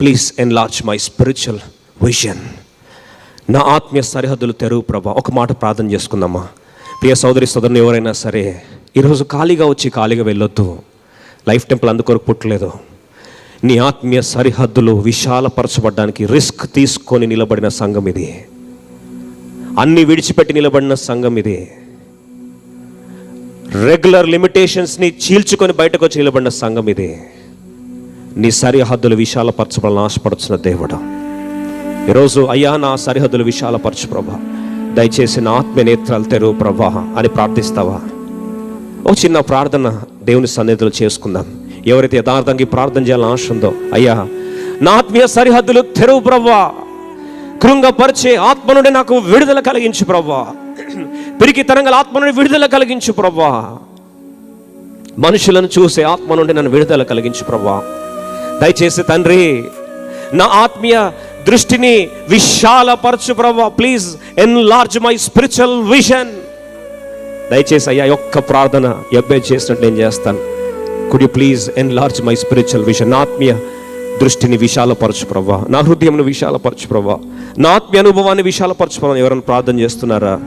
Please enlarge my spiritual vision నా ఆత్మీయ సరిహద్దులు తెరువు ప్రభా. ఒక మాట ప్రార్థన చేసుకుందామా? ప్రియ సోదరి సోదరుని ఎవరైనా సరే ఈరోజు ఖాళీగా వచ్చి ఖాళీగా వెళ్ళొద్దు. లైఫ్ టెంపుల్ అందుకొరకు పుట్టలేదు. నీ ఆత్మీయ సరిహద్దులు విశాలపరచబడ్డానికి రిస్క్ తీసుకొని నిలబడిన సంఘం ఇది. అన్ని విడిచిపెట్టి నిలబడిన సంఘం ఇది. రెగ్యులర్ లిమిటేషన్స్ని చీల్చుకొని బయటకు వచ్చి నిలబడిన సంఘం ఇది. నీ సరిహద్దులు విశాలపరచబడాలని ఆశపడుచున్న దేవుడు. ఈరోజు అయ్యా నా సరిహద్దులు విశాలపరచు ప్రభా. దయచేసి నా ఆత్మ నేత్రాలు తెరువు ప్రభా అని ప్రార్థిస్తావా? ఓ చిన్న ప్రార్థన దేవుని సన్నిధిలో చేసుకుందాం. ఎవరైతే యథార్థంగా ప్రార్థన చేయాలని ఆశ ఉందో అయ్యా నా ఆత్మీయ సరిహద్దులు తెరువు ప్రవ్వా కృంగపరిచే ఆత్మ నుండి నాకు విడుదల కలిగించు ప్రవ్వా పిరికి తరంగల ఆత్మ నుండి విడుదల కలిగించు ప్రభా. మనుషులను చూసే ఆత్మ నుండి నన్ను విడుదల కలిగించు ప్రభా. దయచేసి తండ్రి నా ఆత్మీయ దృష్టిని విశాలపరచు ప్రభు. Please enlarge my spiritual vision దయచేసి అయ్యా యొక్క ప్రార్థన ఎబ్బే చేసినట్టు నేను చేస్తాను. Could you please enlarge my spiritual vision నా ఆత్మీయ దృష్టిని విశాలపరచు ప్రభా. నా హృదయంను విశాలపరచు ప్రభా. నా ఆత్మీయ అనుభవాన్ని విశాలపరచు ప్రభా. ఎవరైనా ప్రార్థన చేస్తున్నారా?